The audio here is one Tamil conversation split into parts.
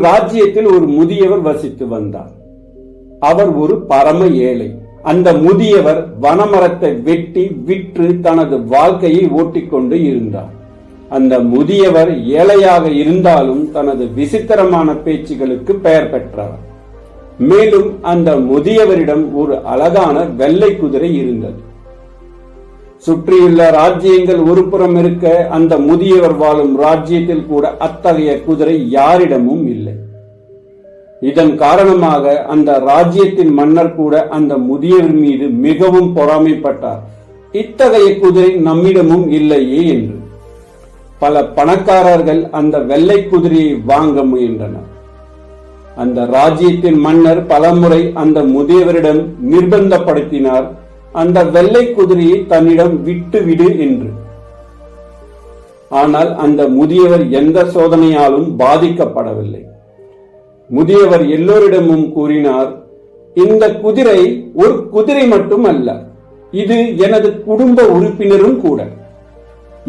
ராஜ்யத்தில் ஒரு முதியவர் வசித்து வந்தார். அவர் ஒரு பரம ஏழை. அந்த முதியவர் வனமரத்தை வெட்டி விற்று தனது வாழ்க்கையை ஓட்டிக்கொண்டு இருந்தார். அந்த முதியவர் ஏழையாக இருந்தாலும் தனது விசித்திரமான பேச்சுகளுக்கு பெயர் பெற்றார். மேலும் அந்த முதியவரிடம் ஒரு அழகான வெள்ளை குதிரை இருந்தது. சுற்றியுள்ள ராஜ்யங்கள் ஒரு புறம் இருக்க அந்த முதியவர் வாழும் ராஜ்யத்தில் கூட அத்தகைய குதிரை யாரிடமும் இல்லை. இதன் காரணமாக அந்த ராஜ்யத்தின் மன்னர் கூட அந்த முதியவர் மீது மிகவும் பொறாமைப்பட்டார். இத்தகைய குதிரை நம்மிடமும் இல்லையே என்று. பல பணக்காரர்கள் அந்த வெள்ளை குதிரையை வாங்க முயன்றனர். அந்த ராஜ்யத்தின் மன்னர் பலமுறை அந்த முதியவரிடம் நிர்பந்தப்படுத்தினார். அந்த வெள்ளை குதிரையை தன்னிடம் விட்டு விடு என்று. ஆனால் அந்த முதியவர் எந்த சோதனையாலும் பாதிக்கப்படவில்லை. முதியவர் எல்லோரிடமும் கூறினார் இந்த குதிரை ஒரு குதிரை மட்டும் அல்ல இது எனது குடும்ப உறுப்பினரும் கூட.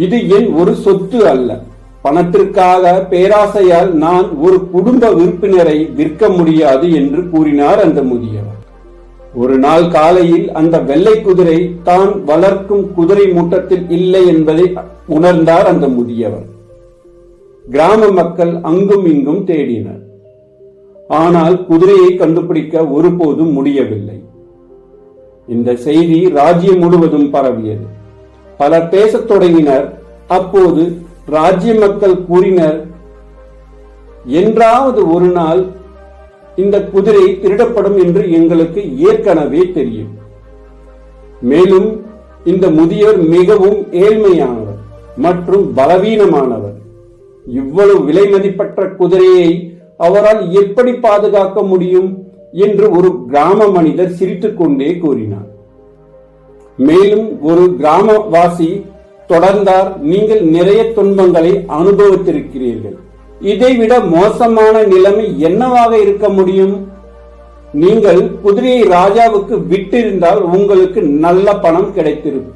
இது என் ஒரு சொத்து அல்ல. பணத்திற்காக பேராசையால் நான் ஒரு குடும்ப உறுப்பினரை விற்க முடியாது என்று கூறினார் அந்த முதியவர். ஒரு நாள் காலையில் அந்த வெள்ளை குதிரை தான் வளர்க்கும் குதிரை மூட்டத்தில் இல்லை என்பதை உணர்ந்தார் அந்த முதியவர். கிராம மக்கள் அங்கும் இங்கும் தேடினர். ஆனால் குதிரையை கண்டுபிடிக்க ஒருபோதும் முடியவில்லை. இந்த செய்தி ராஜ்யம் முழுவதும் பரவியது. பலர் பேசத் தொடங்கினர். அப்போது ராஜ்ய மக்கள் கூறினர் என்றாவது ஒரு நாள் இந்த குதிரை திருடப்படும் என்று எங்களுக்கு ஏற்கனவே தெரியும். மேலும் இந்த முதியவர் மிகவும் ஏழ்மையானவர் மற்றும் பலவீனமானவர். இவ்வளவு விலை மதிப்பற்ற குதிரையை அவரால் எப்படி பாதுகாக்க முடியும் என்று ஒரு கிராம மனிதர் சிரித்துக்கொண்டே கூறினார். மேலும் ஒரு கிராமவாசி தொடர்ந்தார் நீங்கள் நிறைய துன்பங்களை அனுபவித்திருக்கிறீர்கள். இதைவிட மோசமான நிலைமை என்னவாக இருக்க முடியும்? நீங்கள் குதிரையை ராஜாவுக்கு விட்டிருந்தால் உங்களுக்கு நல்ல பணம் கிடைத்திருக்கும்.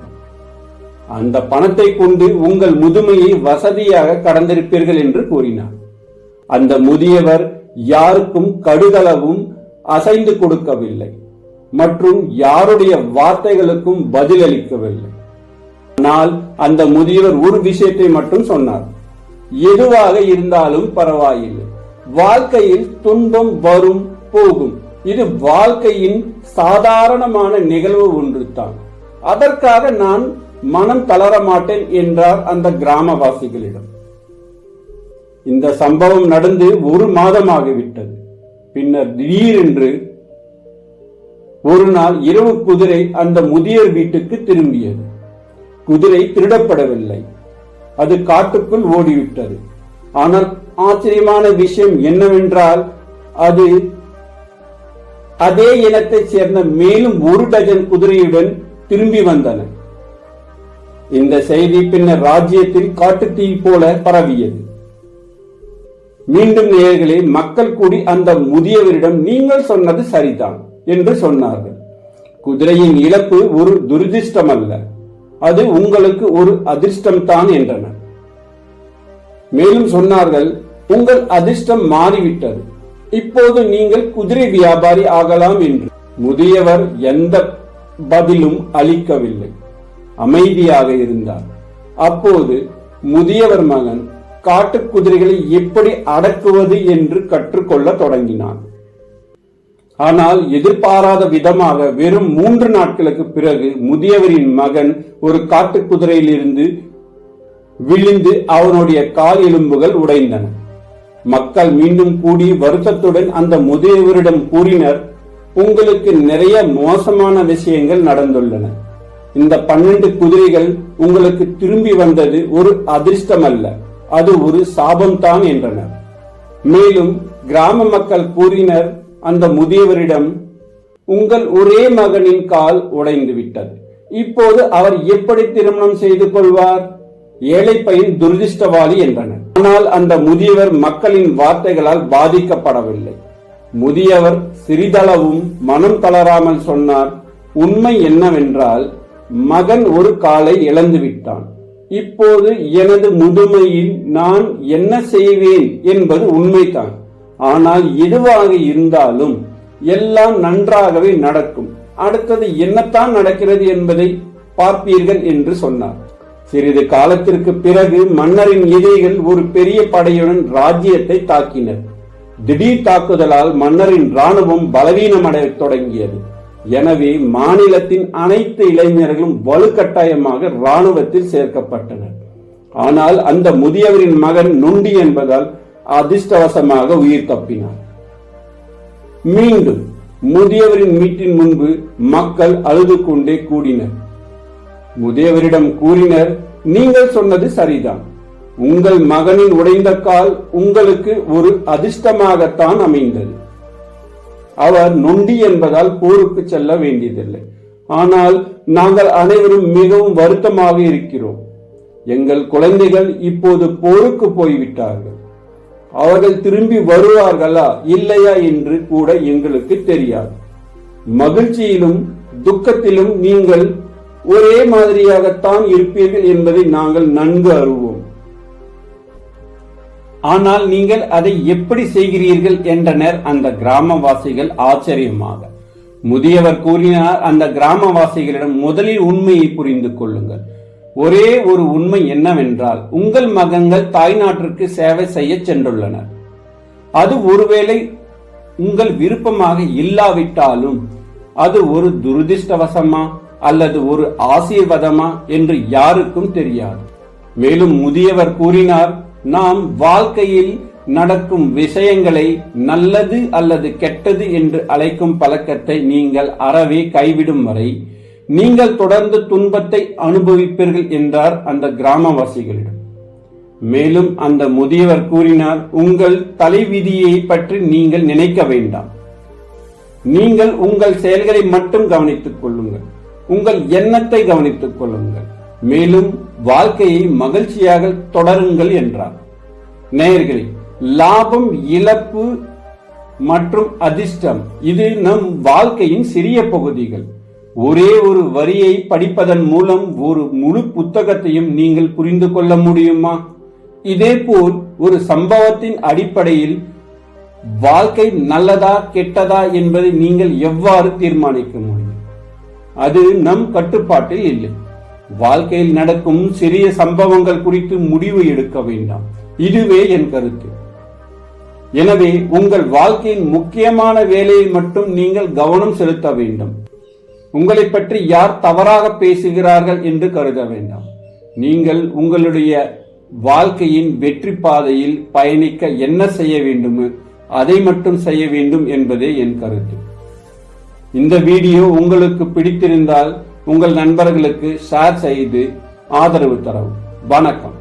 அந்த பணத்தை கொண்டு உங்கள் முதுமையை வசதியாக கடந்திருப்பீர்கள் என்று கூறினார். அந்த முதியவர் யாருக்கும் கடுகளவும் அசைந்து கொடுக்கவில்லை மற்றும் யாருடைய வார்த்தைகளுக்கும் பதிலளிக்கவில்லை. ஆனால் அந்த முதியவர் ஒரு விஷயத்தை மட்டும் சொன்னார். எதுவாக இருந்தாலும் பரவாயில்லை. வாழ்க்கையில் துன்பம் வரும் போகும். இது வாழ்க்கையின் சாதாரணமான நிகழ்வு ஒன்று தான் அதற்காக நான் மனம் தளர மாட்டேன் என்றார் அந்த கிராமவாசிகளிடம். இந்த சம்பவம் நடந்து ஒரு மாதமாகிவிட்டது. பின்னர் திடீரென்று ஒரு நாள் இரவு குதிரை அந்த முதியர் வீட்டுக்கு திரும்பியது. குதிரை திருடப்படவில்லை. அது காட்டுக்குள் ஓடிவிட்டது. ஆனால் ஆச்சரியமான விஷயம் என்னவென்றால் அது அதே இனத்தைச் சேர்ந்த மேலும் ஒரு டஜன் குதிரையுடன் திரும்பி வந்தன. இந்த செய்தி பின்னர் ராஜ்யத்தில் காட்டுத்தீ போல பரவியது. மீண்டும் நேர்களே மக்கள் கூடி அந்த முதியவரிடம் நீங்கள் சொன்னது சரிதான் என்று சொன்னார்கள். குதிரையின் இழப்பு ஒரு துரதிருஷ்டம் அல்ல அது உங்களுக்கு ஒரு அதிர்ஷ்டம் தான் என்றனர் மேலும் சொன்னார்கள் உங்கள் அதிர்ஷ்டம் மாறிவிட்டது. இப்போது நீங்கள் குதிரை வியாபாரி ஆகலாம் என்று. முதியவர் எந்த பதிலும் அளிக்கவில்லை. அமைதியாக இருந்தார். அப்போது முதியவர் மகன் காட்டு குதிரைகளை எப்படி அடக்குவது என்று கற்றுக்கொள்ள தொடங்கினான். ஆனால் எதிர்பாராத விதமாக வெறும் மூன்று நாட்களுக்கு பிறகு முதியவரின் மகன் ஒரு காட்டு குதிரையிலிருந்து விழுந்து அவனுடைய கால் எலும்புகள் உடைந்தன. மக்கள் மீண்டும் கூடி வருத்தத்துடன் அந்த முதியவரிடம் கூறினர் உங்களுக்கு நிறைய மோசமான விஷயங்கள் நடந்துள்ளன. இந்த பன்னெண்டு குதிரைகள் உங்களுக்கு திரும்பி வந்தது ஒரு அதிர்ஷ்டம் அல்ல அது ஒரு சாபம்தான் என்றனர். மேலும் கிராம மக்கள் கூறினர் அந்த முதியவரிடம் உங்கள் ஒரே மகனின் கால் உடைந்து விட்டது இப்போது அவர் எப்படி திருமணம் செய்து கொள்வார்? ஏழை பையன் துரதிர்ஷ்டவாளி என்றனர். ஆனால் அந்த முதியவர் மக்களின் வார்த்தைகளால் பாதிக்கப்படவில்லை. முதியவர் சிறிதளவும் மனம் தளராமல் சொன்னார் உண்மை என்னவென்றால் மகன் ஒரு காலை இழந்து விட்டான் இப்போது எனது முதுமையில் நான் என்ன செய்வேன் என்பது உண்மைதான். ஆனால் எதுவாக இருந்தாலும் எல்லாம் நன்றாகவே நடக்கும். அடுத்தது என்னத்தான் நடக்கிறது என்பதை பார்ப்பீர்கள் என்று சொன்னார். சிறிது காலத்திற்கு பிறகு மன்னரின் எதிரிகள் ஒரு பெரிய படையுடன் ராஜ்யத்தை தாக்கினர். திடீர் தாக்குதலால் மன்னரின் ராணுவம் பலவீனமடைய தொடங்கியது. எனவே மாநிலத்தின் அனைத்து இளைஞர்களும் வலுக்கட்டாயமாக ராணுவத்தில் சேர்க்கப்பட்டனர். ஆனால் அந்த முதியவரின் மகன் நொண்டி என்பதால் அதிர்ஷ்டவசமாக உயிர் தப்பினார். மீண்டும் முதியவரின் வீட்டின் முன்பு மக்கள் அழுது கொண்டே கூடினர். முதியவரிடம் கூறினர் நீங்கள் சொன்னது சரிதான். உங்கள் மகனின் உடைந்த கால் உங்களுக்கு ஒரு அதிர்ஷ்டமாகத்தான் அமைந்தது. அவர் நொண்டி என்பதால் போருக்கு செல்ல வேண்டியதில்லை. ஆனால் நாங்கள் அனைவரும் மிகவும் வருத்தமாக இருக்கிறோம். எங்கள் குழந்தைகள் இப்போது போருக்கு போய்விட்டார்கள். அவர்கள் திரும்பி வருவார்களா? இல்லையா என்று கூட எங்களுக்கு தெரியாது. மகிழ்ச்சியிலும் துக்கத்திலும் நீங்கள் ஒரே மாதிரியாகத்தான் இருப்பீர்கள் என்பதை நாங்கள் நன்கு அறிவோம். ஆனால் நீங்கள் அதை எப்படி செய்கிறீர்கள் என்றனர் அந்த கிராமவாசிகள் ஆச்சரியமாக. முதியவர் கூறினார் அந்த கிராமவாசிகளிடம் முதலில் உண்மையை புரிந்து கொள்ளுங்கள். ஒரே ஒரு உண்மை என்னவென்றால் உங்கள் மகன்கள் தாய்நாட்டிற்கு சேவை செய்ய சென்றுள்ளனர். அது ஒருவேளை உங்கள் விருப்பமாக இல்லாவிட்டாலும் அது ஒரு துரதிர்ஷ்டவசமா அல்லது ஒரு ஆசீர்வாதமா என்று யாருக்கும் தெரியாது. மேலும் முதியவர் கூறினார் நாம் வாழ்க்கையில் நடக்கும் விஷயங்களை நல்லது அல்லது கெட்டது என்று அழைக்கும் பழக்கத்தை நீங்கள் அறவே கைவிடும் வரை நீங்கள் தொடர்ந்து துன்பத்தை அனுபவிப்பீர்கள் என்றார் அந்த கிராமவாசிகளிடம். மேலும் அந்த முதியவர் கூறினார் உங்கள் தலைவிதியை பற்றி நீங்கள் நினைக்க வேண்டாம். நீங்கள் உங்கள் செயல்களை மட்டும் கவனித்துக் கொள்ளுங்கள். உங்கள் எண்ணத்தை கவனித்துக் கொள்ளுங்கள். மேலும் வாழ்க்கையை மகிழ்ச்சியாக தொடருங்கள் என்றார். நேயர்களே லாபம் இழப்பு மற்றும் அதிர்ஷ்டம் இது நம் வாழ்க்கையின் சிறிய பகுதிகள். ஒரே ஒரு வரியை படிப்பதன் மூலம் ஒரு முழு புத்தகத்தையும் நீங்கள் புரிந்து கொள்ள முடியுமா? இதேபோல் ஒரு சம்பவத்தின் அடிப்படையில் வாழ்க்கை நல்லதா கெட்டதா என்பதை நீங்கள் எவ்வாறு தீர்மானிக்க முடியும்? அது நம் கட்டுப்பாட்டில் இல்லை. வாழ்க்கையில் நடக்கும் சிறிய சம்பவங்கள் குறித்து முடிவு எடுக்க வேண்டாம். இதுவே என் கருத்து. எனவே உங்கள் வாழ்க்கையின் முக்கியமான வேலையை மட்டும் நீங்கள் கவனம் செலுத்த வேண்டும். உங்களை பற்றி யார் தவறாக பேசுகிறார்கள் என்று கருத வேண்டாம். நீங்கள் உங்களுடைய வாழ்க்கையின் வெற்றி பாதையில் பயணிக்க என்ன செய்ய வேண்டுமோ அதை மட்டும் செய்ய வேண்டும் என்பதே என் கருத்து. இந்த வீடியோ உங்களுக்கு பிடித்திருந்தால் உங்கள் நண்பர்களுக்கு ஷேர் செய்து ஆதரவு தரவும். வணக்கம்.